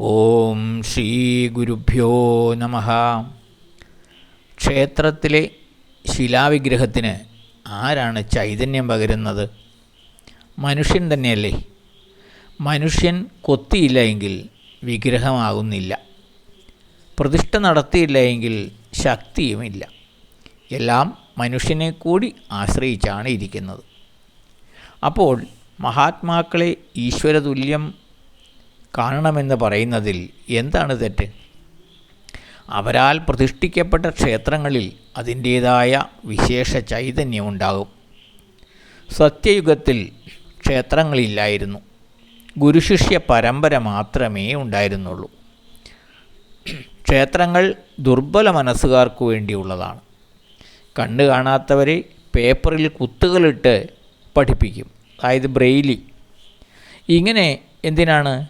ഓം ശ്രീ ഗുരുഭ്യോ നമ. ക്ഷേത്രത്തിലെ ശിലാവിഗ്രഹത്തിന് ആരാണ് ചൈതന്യം പകരുന്നത്? മനുഷ്യൻ തന്നെയല്ലേ? മനുഷ്യൻ കൊത്തിയില്ല എങ്കിൽ വിഗ്രഹമാകുന്നില്ല. പ്രതിഷ്ഠ നടത്തിയില്ല എങ്കിൽ ശക്തിയുമില്ല. എല്ലാം മനുഷ്യനെ കൂടി ആശ്രയിച്ചാണ് ഇരിക്കുന്നത്. അപ്പോൾ മഹാത്മാക്കളെ ഈശ്വരതുല്യം കാണണമെന്ന് പറയുന്നതിൽ എന്താണ് തെറ്റ്? അവരാൽ പ്രതിഷ്ഠിക്കപ്പെട്ട ക്ഷേത്രങ്ങളിൽ അതിന്റേതായ വിശേഷ ചൈതന്യമുണ്ടാകും സത്യയുഗത്തിൽ ക്ഷേത്രങ്ങളില്ലായിരുന്നു. ഗുരുശിഷ്യ പരമ്പര മാത്രമേ ഉണ്ടായിരുന്നുള്ളൂ. ക്ഷേത്രങ്ങൾ ദുർബല മനസ്സുകാർക്ക് വേണ്ടിയുള്ളതാണ്. കണ്ണു കാണാത്തവരെ പേപ്പറിൽ കുത്തുകളിട്ട് പഠിപ്പിക്കും. അതായത് ബ്രെയിലി. ഇങ്ങനെ എന്തിനാണ്?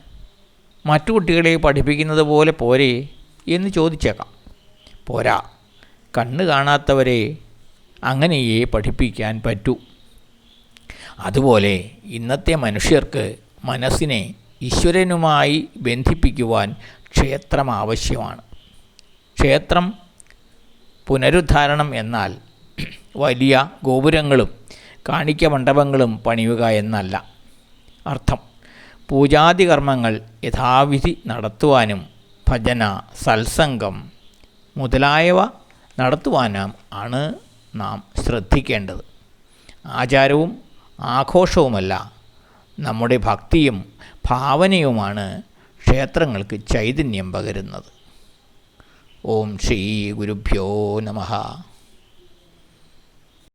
മറ്റു കുട്ടികളെ പഠിപ്പിക്കുന്നത് പോലെ പോരെ എന്ന് ചോദിച്ചേക്കാം. പോരാ കണ്ണ് കാണാത്തവരെ അങ്ങനെയേ പഠിപ്പിക്കാൻ പറ്റൂ. അതുപോലെ ഇന്നത്തെ മനുഷ്യർക്ക് മനസ്സിനെ ഈശ്വരനുമായി ബന്ധിപ്പിക്കുവാൻ ക്ഷേത്രം ആവശ്യമാണ്. ക്ഷേത്രം പുനരുദ്ധാരണം എന്നാൽ വലിയ ഗോപുരങ്ങളും കാണിക്ക മണ്ഡപങ്ങളും പണിയുക എന്നല്ല. അർത്ഥം പൂജാതി കർമ്മങ്ങൾ യഥാവിധി നടത്തുവാനും ഭജന സത്സംഗം മുതലായവ നടത്തുവാനും ആണ് നാം ശ്രദ്ധിക്കേണ്ടത്. ആചാരവും ആഘോഷവുമല്ല നമ്മുടെ ഭക്തിയും ഭാവനയുമാണ് ക്ഷേത്രങ്ങൾക്ക് ചൈതന്യം പകരുന്നത്. ഓം ശ്രീ ഗുരുഭ്യോ നമഃ.